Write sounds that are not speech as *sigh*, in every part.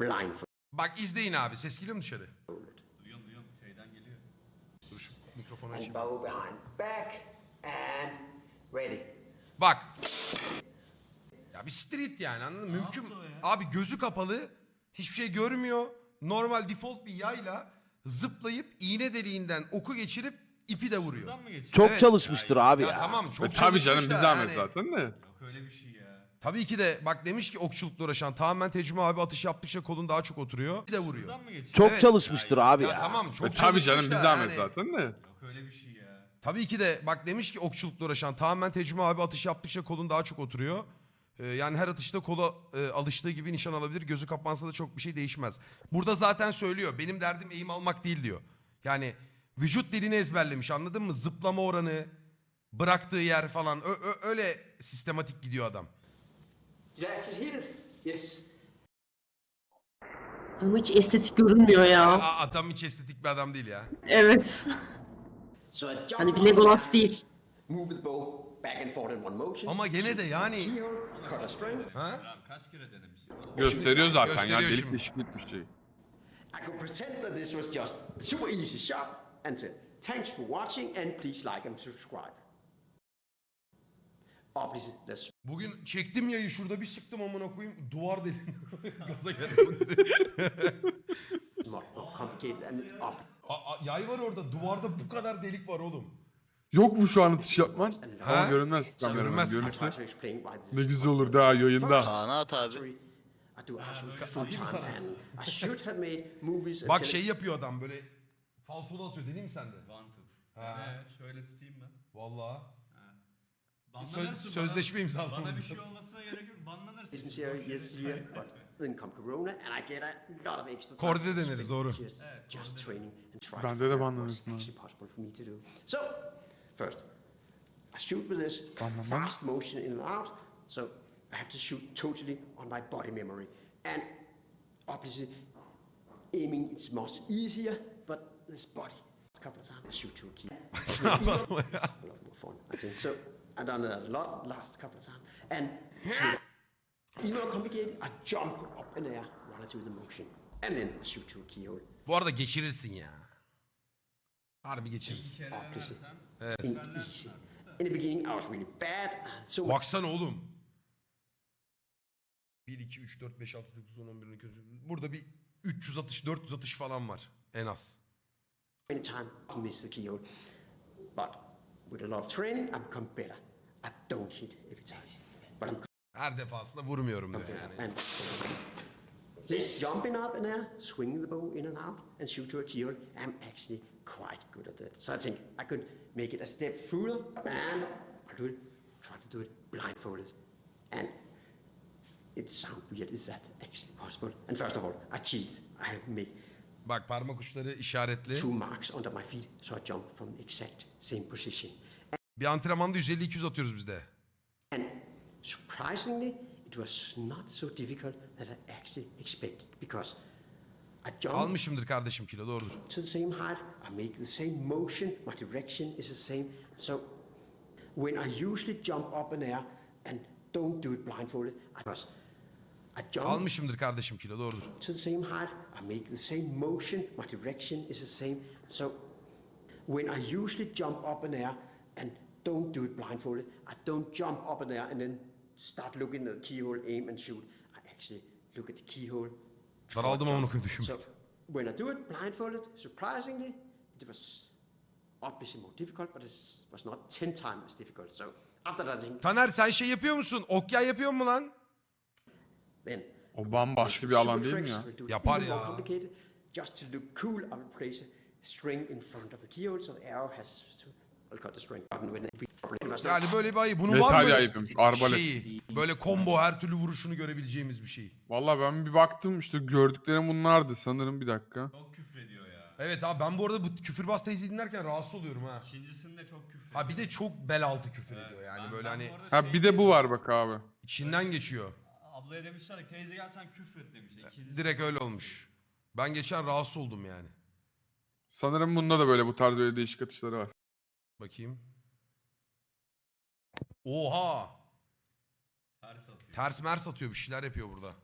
blindfolded. Bak izleyin abi. Ses geliyor mu dışarı? Duyuyorum duyuyorum şeyden geliyor. Dur şu mikrofonu And açayım. bow behind back and ready. Bak. Ya bir street yani anladın mı? Mümkün. yaptı o ya? Abi gözü kapalı. Hiçbir şey görmüyor. Normal default bir yayla zıplayıp iğne deliğinden oku geçirip ipi de vuruyor. Buradan mı geçiyor? Çok Evet. çalışmıştır abi Ya, ya. tamam çok E, tabii canım bir da zahmet yani- zaten de. Yok öyle bir şey. Tabii ki de bak demiş ki okçulukla uğraşan tamamen tecrübe abi atış yaptıkça kolun daha çok oturuyor. Bir de vuruyor. Buradan mı geçiyor? Çok Evet. çalışmıştır abi Ya, ya. tamam çok E, tabii canım çalışmış bir da zahmet yani- zaten de. Yok öyle bir şey ya. Tabii ki de bak demiş ki okçulukla uğraşan tamamen tecrübe abi atış yaptıkça kolun daha çok oturuyor. Ee, yani her atışta kola e, alıştığı gibi nişan alabilir. Gözü kapansa da çok bir şey değişmez. Burada zaten söylüyor. Benim derdim eğim almak değil diyor. Yani vücut dilini ezberlemiş anladın mı? Zıplama oranı, bıraktığı yer falan. Ö- ö- öyle sistematik gidiyor adam. Did I actually hit it? Yes. Ama hiç estetik görünmüyor ya. Aa, adam hiç estetik bir adam değil ya. Evet. So I Hani bir Legolas değil. Move the bow back and forth in one motion. Ama gene de yani... Keyhole, cut a string. Ha? Kaç kere denemişsin? Gösteriyor zaten ya Gösteriyor delik şimdi. deşiklik bir şey. I could pretend that this was just a super easy shot and said, thanks for watching and please like and subscribe. That's Bugün çektim yayı şurada bir sıktım amına koyayım. Duvar delindi. *laughs* Gaza geldim. complicated and ob- Aa, aa, yay var orada. Duvarda bu kadar delik var oğlum. Yok mu şu an atış yapman? Ha? Ama görünmez. Kameraman Görünmez. Görünse. why this Ne is güzel olur daha yayında. Kaan'a at abi. Actually, I do actually full time and I should have made movies and Bak şey yapıyor adam böyle falsolu atıyor değil mi sende? Wanted. Ha. Ee, şöyle tutayım ben. Vallahi. Banlanırsın. Söz- sözleşme bana, imzalamamız bana bir şey olmasına gerek yok. Banlanırsın. Isn't here Boş yes *laughs* year, kaybetme. but then come Corona and I get a lot of extra time. Koordine to deneriz, spend doğru. Just, Evet, just koordine. training and try Bende to de figure out banlanırsın what's actually possible for me to do. So, first, I shoot with this Banlanmaz fast motion in and out. So I have to shoot totally on my body memory. And obviously, aiming is much easier, but this body, a couple of times I shoot to a key. It's *laughs* a lot more fun, I think. So I've done it a lot last couple of times. And *gasps* even more complicated, I jump up in the air while I do the motion. And then shoot to a keyhole. Bu arada geçirirsin ya. Harbi Bir geçirirsin. kere Obviously. denersen. In easy. In the beginning, I was really bad. So Baksana oğlum. 1, 2, 3, 4, 5, 6, 9, 10, 11, 12, 13. Burada bir 300 atış, 400 atış falan var. En az. many times I miss the keyhole. But with a lot of training, I become better. Don't hit every time. But I'm Her defasında vurmuyorum diyor better. yani. And this jumping up in there, swinging the bow in and out, and shoot to a keyhole, I'm actually quite good at that. So I think I could make it a step further, and I do it, try to do it blindfolded. And it sounds weird. Is that actually possible? And first of all, I cheat. I make Bak parmak uçları işaretli. two marks under my feet, so I jump from the exact same position. Bir antrenmanda 150-200 atıyoruz biz de. And surprisingly, it was not so difficult that I actually expected because I jump Almışımdır kardeşim kilo doğrudur. to the same height, I make the same motion, my direction is the same. So when I usually jump up in air and don't do it blindfolded, I because I jump Almışımdır kardeşim kilo doğrudur. to the same height, I make the same motion, my direction is the same. So when I usually jump up in air and don't do it blindfolded, I don't jump up in air and then start looking at the keyhole, aim and shoot. I actually look at the keyhole. Daraldım amına koyayım düşün. So when I do it blindfolded, surprisingly, it was obviously more difficult, but it was not 10 times as difficult. So after that, I think Taner sen şey yapıyor musun? Okyay yapıyor mu lan? then O bambaşka bir alan değil mi ya? Yapar ya. Just to look cool, I will place a string in front of the keyhole so the arrow has to. Yani böyle bir ayı. Bunun var mı? yay yapıyormuş, arbalet. Şeyi, böyle combo her türlü vuruşunu görebileceğimiz bir şey. Valla ben bir baktım işte gördüklerim bunlardı sanırım bir dakika. Çok küfrediyor ya. Evet abi ben bu arada bu küfürbaz teyzeyi dinlerken rahatsız oluyorum ha. İkincisinde çok küfrediyor. Ha bir de çok bel altı küfür Evet, ediyor yani ben- böyle ben hani bu arada Ha şey bir de bu var bak abi. içinden geçiyor. Ablaya demişler ki teyze gel sen küfret demişler. İkincisi Direkt öyle olmuş. Ben geçen rahatsız oldum yani. Sanırım bunda da böyle bu tarz böyle değişik atışları var. Bakayım. Oha! Ters atıyor. Ters mers atıyor bir şeyler yapıyor burada.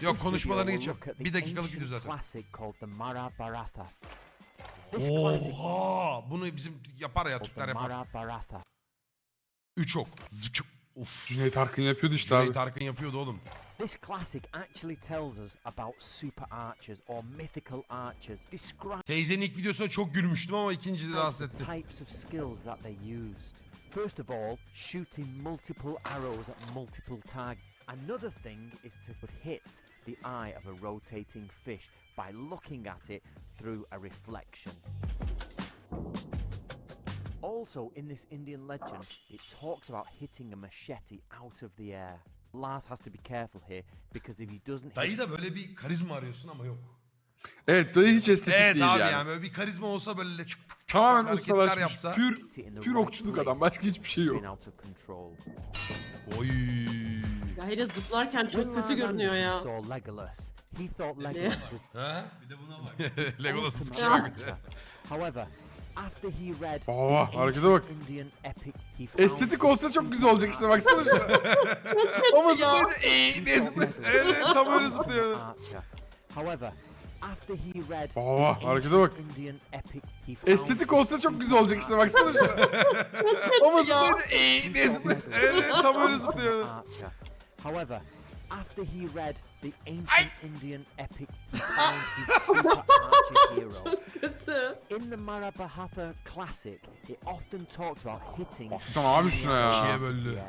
Yok konuşmalarını geçeceğim. Bir dakikalık video zaten. Oha! Bunu bizim yapar ya Türkler yapar. Üç ok. Of. Cüneyt Arkın yapıyordu işte Cüneyt abi. Arkın yapıyordu oğlum. This classic actually tells us about super archers or mythical archers. Describe Teyzenin ilk videosuna çok gülmüştüm ama ikinci de rahatsız the etti. types of skills that they used. First of all, shooting multiple arrows at multiple targets. Another thing is to hit the eye of a rotating fish by looking at it through a reflection. Also, in this Indian legend, it talks about hitting a machete out of the air. Lars has to be careful here because if he doesn't Dayı da böyle bir karizma arıyorsun ama yok. Evet dayı hiç estetik Evet değil abi yani. yani. böyle bir karizma olsa böyle Tamamen hareketler ustalaşmış. yapsa. Pür, pür okçuluk adam. Başka hiçbir şey yok. out of control. Oy. Ya hele zıplarken çok kötü görünüyor ya. saw Legolas, he thought Legolas was Ha? *laughs* Bir de buna bak. Sıkıyor. archer. However, after he read Baba, the harekete bak. ancient Indian epic, he found Estetik olsa çok güzel olacak işte baksana şuna. *laughs* Ama eee diye zıplıyor. Evet, tam öyle zıplıyor. However, after he read the harekete bak. ancient Indian epic, he found Estetik olsa çok güzel olacak işte baksana şuna. Ama eee diye zıplıyor. Evet, tam öyle zıplıyor. archer. However, after he read the ancient Indian epic, he found his super archer hero. Kötü. In the Mahabharata classic, it often talks about hitting. Baksana abi şuna ya. İkiye böldü. Yeah.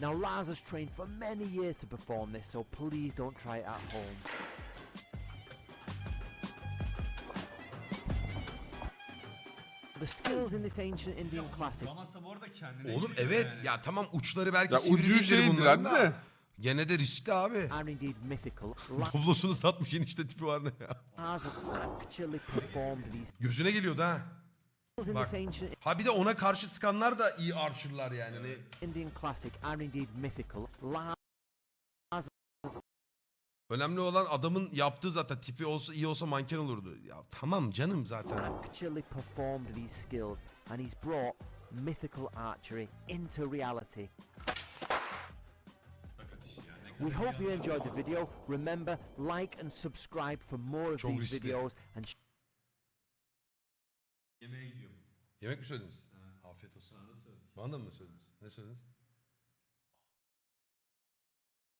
Now Lars has trained for many years to perform this, so please don't try it at home. The skills in this ancient Indian classic Oğlum evet yani. ya tamam uçları belki Ya sivri ucu değildir şeydir bunların da. de. Gene de riskli abi. are indeed mythical. *laughs* Tablosunu satmış enişte tipi var ne ya. Lars has actually performed these Gözüne geliyordu ha. skills in Bak. this ancient Ha bir de ona karşı sıkanlar da iyi archer'lar yani. Hani Indian classic are indeed mythical. Lars önemli olan adamın yaptığı zaten tipi olsa iyi olsa manken olurdu. Ya tamam canım zaten. actually performed these skills, and he's brought mythical archery into reality. We hope you enjoyed the video. Remember, like and subscribe for more of Çok these riskli. videos and Yemeğe gidiyorum. Yemek mi söylediniz? Afiyet olsun. Sana da söyle. Bana da mı söylediniz? Ne söylediniz?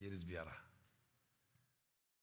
Yeriz bir ara.